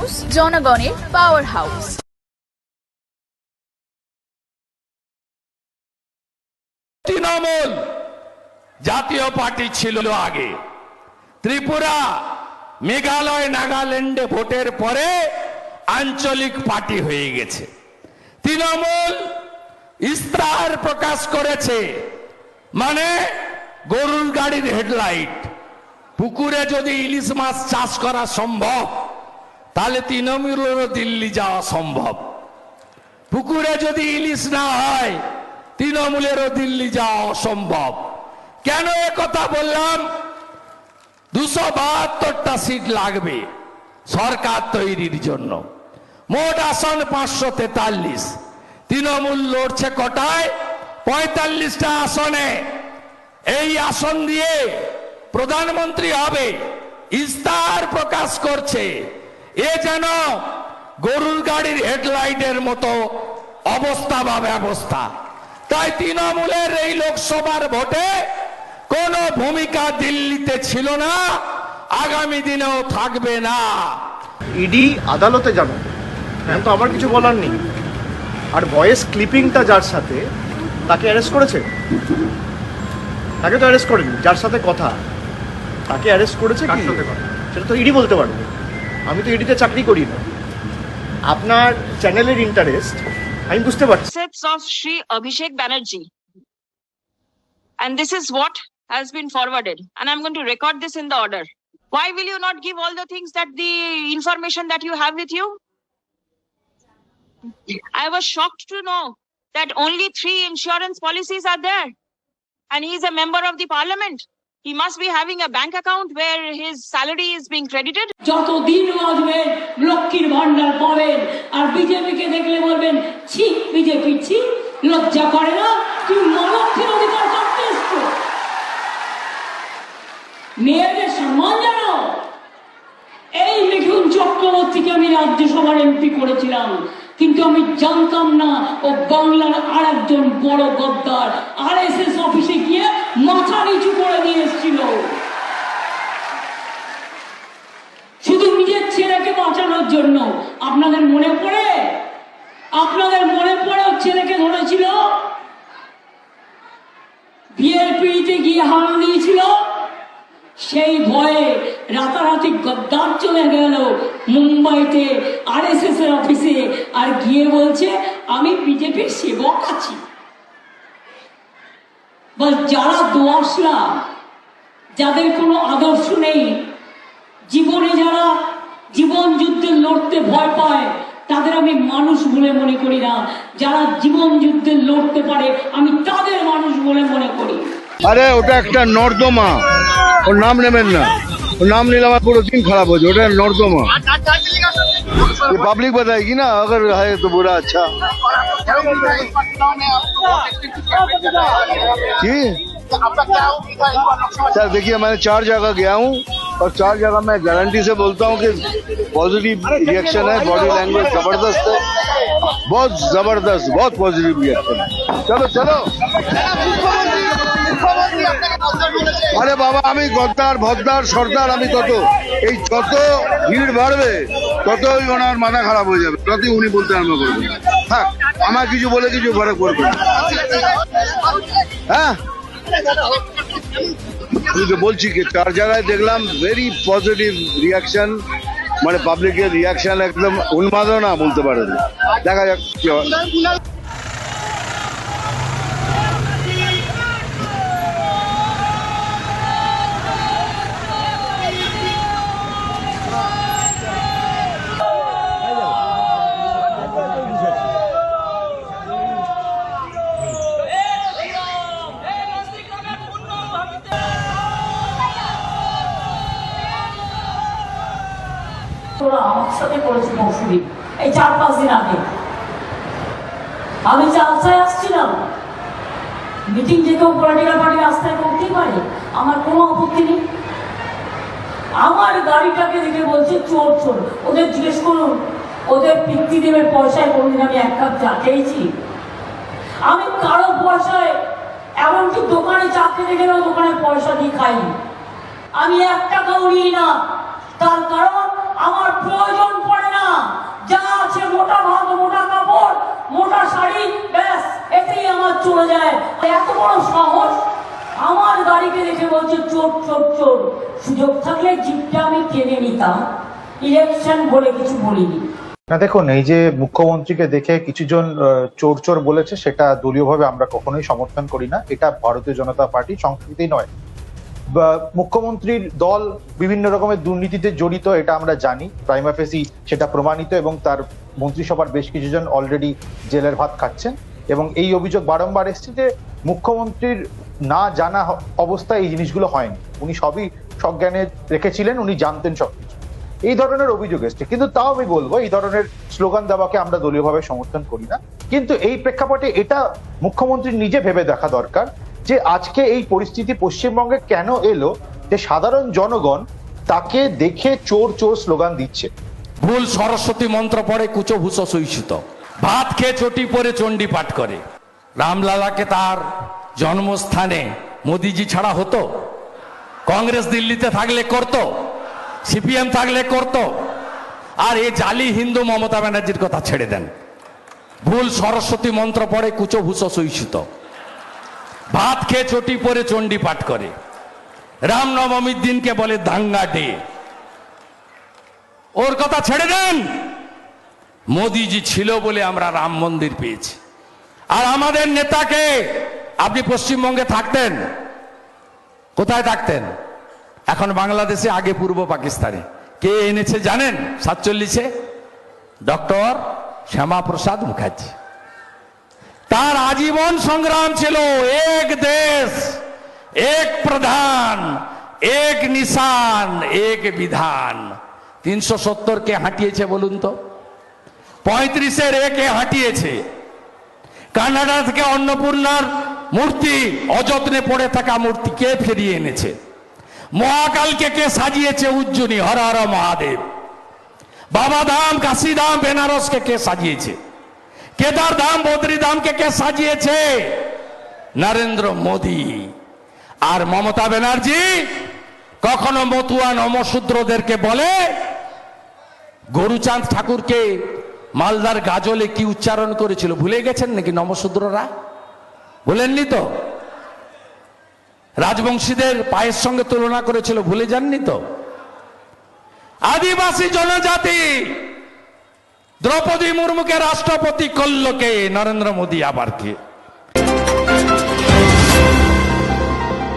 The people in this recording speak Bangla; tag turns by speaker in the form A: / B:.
A: নিউজ, জনগণের পাওয়ার হাউস
B: তৃণমূল জাতীয় পার্টি ছিল আগে। ত্রিপুরা, মেঘালয়, নাগাল্যান্ডে ভোটের পরে আঞ্চলিক পার্টি হয়ে গেছে। তৃণমূল ইস্তাহার প্রকাশ করেছে। মানে গরুর গাড়ির হেডলাইট। পুকুরে যদি ইলিশ মাছ চাষ করা সম্ভব তাহলে তৃণমূলেরও দিল্লি যাওয়া সম্ভব। পুকুরে যদি ইলিশ না হয় তৃণমূলেরও দিল্লি যাওয়া অসম্ভব। কেন এ কথা বললাম? দুশো বাহাত্তরটা সিট লাগবে সরকার তৈরির জন্য। মোট আসন পাঁচশো তেতাল্লিশ। তৃণমূল লড়ছে কটায়? পঁয়তাল্লিশটা আসনে। এই আসন দিয়ে প্রধানমন্ত্রী হবে, ইস্তাহার প্রকাশ করছে। এ যেন গরুর গাড়ির হেডলাইটের মতো অবস্থা বা ব্যবস্থা। তাই তৃণমূলের এই লোকসভার ভোটে কোনো ভূমিকা দিল্লিতে ছিল না আগামী দিনেও থাকবে না।
C: ইডি আদালতে যাবে। এখন তো আমার কিছু বলার নেই। আর ভয়েস ক্লিপিংটা যার সাথে তাকে অ্যারেস্ট করেছে? তাকে তো অ্যারেস্ট করেনি যার সাথে কথা। তাকে অ্যারেস্ট করেছে কি? সেটা তো ইডি বলতে পারবে। আমি তো ইডিতে চাকরি করি না আপনার চ্যানেলের ইন্টারেস্ট আমি বুঝতে পারছি
D: concepts of Sri Abhishek Banerjee. And this is what has been forwarded. And I'm going to record this in the order. Why will you not give all the things that the information that you have with you? I was shocked to know that only three insurance policies are there. And he is a member of the parliament. He must be having a bank account where his salary is being credited.
E: যত দিন বাঁচবেন লক্ষ্মীর ভান্ডার পাবেন। আর বিজেপিকে দেখলে বলবেন, ছি, বিজেপি, ছি, লজ্জা করে না তুমি মলক্ষের অধিকার করতে মেয়েদের সম্মান জানো? এই মিঠুন চক্রবর্তীকে আমি রাজ্যসভার এমপি করেছিলাম। কিন্তু আমি জানতাম না ও বাংলার আর একজন বড় গদ্দার আর এস এস অফিসে গিয়ে মাথা নিচু করে নিয়ে এসেছিল। শুধু নিজের ছেলেকে বাঁচানোর জন্য। আপনাদের মনে পড়ে? আপনাদের মনে পড়ে ওর ছেলেকে ধরেছিল? বিয়ের পিড়িতে গিয়ে হানা দিয়েছিল? সেই ভয়ে রাতারাতি গদ্দার চলে গেল মুম্বাইতে আর এস এস এর অফিসে। আর গিয়ে বলছে, আমি বিজেপির সেবক আছি। বা যারা দোয়াশলা যাদের কোনো আদর্শ নেই জীবনে যারা জীবন যুদ্ধে লড়তে ভয় পায় তাদের আমি মানুষ বলে মনে করি না। যারা জীবন যুদ্ধে লড়তে পারে আমি তাদের মানুষ বলে মনে করি।
F: আরে ওটা একটা নর্দমা। ওর নাম নেবেন না। ওর নাম নিলে আমার পুরো দিন খারাপ হচ্ছে ওটা নর্দমা। ये पब्लिक बताएगी ना, अगर है तो बुरा अच्छा। जी। सर, देखिए मैंने चार जगह गया हूँ और चार जगह मैं गारंटी से बोलता हूँ कि पॉजिटिव रिएक्शन है बॉडी लैंग्वेज ज़बरदस्त है। बहुत ज़बरदस्त, बहुत पॉजिटिव रिएक्शन है। चलो चलो। আরে বাবা, আমি গদ্দার, ভদ্দার, সর্দার, আমি তত। এই যত ভিড় বাড়বে, ততই ওনার মাথা খারাপ হয়ে যাবে। ততই উনি বলতে আরম্ভ করবেন। থাক আমার কিছু বলে কিছু ফরক করবে হ্যাঁ? বলছি কি চার জায়গায় দেখলাম ভেরি পজিটিভ রিয়াকশন মানে পাবলিকের রিয়াকশন একদম উন্মাদনা বলতে পারেন। দেখা যাক
E: তোরা আমার সাথে করেছে পরশুদিন এই চার পাঁচ দিন আগে। আমি চালসায় আসছিলাম মিটিং যে কেউ পলিটিক্যাল পার্টি রাস্তায় করতেই পারে আমার কোনো আপত্তি নেই। আমার গাড়িটাকে দেখে বলছে, চোর চোর, ওদের জিজ্ঞেস করুন। ওদের পিতৃদেবের পয়সায় কোনদিন আমি এক কাপ চা খেয়েছি। আমি কারও পয়সায়, এমনকি দোকানে চা খেতে গেলেও দোকানে পয়সা দিয়ে খাইনি। আমি এক টাকাও নিই না। তার কারণ আমার প্রয়োজন পড়ে না। যা আছে মোটা ভাত মোটা কাপড়, মোটা শাড়ি, ব্যাস, এতেই আমার চলে যায়। এত বড় সাহস আমার গাড়িকে দেখে বলছে, চোর চোর চোর। সুযোগ থাকলে জিপটা আমি কিনে নিতাম। ইলেকশন বলে কিছু বলিনি।
G: না, দেখুন, এই যে মুখ্যমন্ত্রীকে দেখে কিছুজন চোর চোর বলেছে, সেটা দলীয়ভাবে আমরা কখনোই সমর্থন করি না। এটা ভারতীয় জনতা পার্টি সংস্কৃতি নয়। মুখ্যমন্ত্রীর দল বিভিন্ন রকমের দুর্নীতিতে জড়িত, এটা আমরা জানি। প্রাইমা ফেসি সেটা প্রমাণিত এবং তার মন্ত্রিসভার বেশ কিছুজন অলরেডি জেলের ভাত খাচ্ছেন। এবং এই অভিযোগ বারংবার এসছে যে মুখ্যমন্ত্রীর না জানা অবস্থায় এই জিনিসগুলো হয়নি। উনি সবই সজ্ঞানে রেখেছিলেন, উনি জানতেন সবকিছু। এই ধরনের অভিযোগ এসছে। কিন্তু তাও আমি বলব, এই ধরনের স্লোগান দেওয়াকে আমরা দলীয়ভাবে সমর্থন করি না। কিন্তু এই প্রেক্ষাপটে এটা মুখ্যমন্ত্রী নিজে ভেবে দেখা দরকার যে আজকে এই পরিস্থিতি পশ্চিমবঙ্গে কেন এলো, যে সাধারণ জনগণ তাকে দেখে চোর চোর স্লোগান দিচ্ছে।
B: ভুল সরস্বতী মন্ত্র পড়ে কুচো ভূষো সহিষ্ণুত ভাত খেয়ে চটি পরে চণ্ডী পাঠ করে। রামলালাকে তার জন্মস্থানে মোদিজি ছাড়া হতো? কংগ্রেস দিল্লিতে থাকলে করত? সিপিএম থাকলে করত? আর এই জালি হিন্দু মমতা ব্যানার্জির কথা ছেড়ে দেন। ভুল সরস্বতী মন্ত্র পড়ে কুচো ভূষো সহিষ্ণুত ভাত খেয়ে চটি পরে চণ্ডী পাঠ করে। রামনবমীর দিনকে বলে দাঙ্গা ডে। ওর কথা ছেড়ে দেন। মোদিজি ছিল বলে আমরা রাম মন্দির পেয়েছি। আর আমাদের নেতাকে আপনি পশ্চিমবঙ্গে থাকতেন। কোথায় থাকতেন? এখন বাংলাদেশে, আগে পূর্ব পাকিস্তানে। কে এনেছে জানেন? সাতচল্লিশে? ডক্টর শ্যামাপ্রসাদ মুখার্জি। তার আজীবন সংগ্রাম ছিল এক দেশ, এক প্রধান, এক নিশান, এক বিধান। তিনশো সত্তর কে হাঁটিয়েছে বলুন তো? পঁয়ত্রিশের একে হাঁটিয়েছে? কানাডা থেকে অন্নপূর্ণার মূর্তি, অযত্নে পড়ে থাকা মূর্তি কে ফিরিয়ে এনেছে? মহাকালকে কে সাজিয়েছে উজ্জনী হর হর মহাদেব? বাবা ধাম কাশি ধাম বেনারসকে কে সাজিয়েছে? কেদার ধাম বদ্রী ধামকে কে সাজিয়েছে? নরেন্দ্র মোদী। আর মমতা ব্যানার্জি কখনো মতুয়া নমশূদ্রদেরকে বলে, গরুচাঁদ ঠাকুরকে মালদার গাজলে কি উচ্চারণ করেছিল? ভুলে গেছেন নাকি নমশূদ্ররা? ভুলেননি তো? রাজবংশীদের পায়ের সঙ্গে তুলনা করেছিল, ভুলে যাননি তো? আদিবাসী জনজাতি দ্রৌপদী মুর্মুকে রাষ্ট্রপতি করল কে? নরেন্দ্র মোদী আবার কে?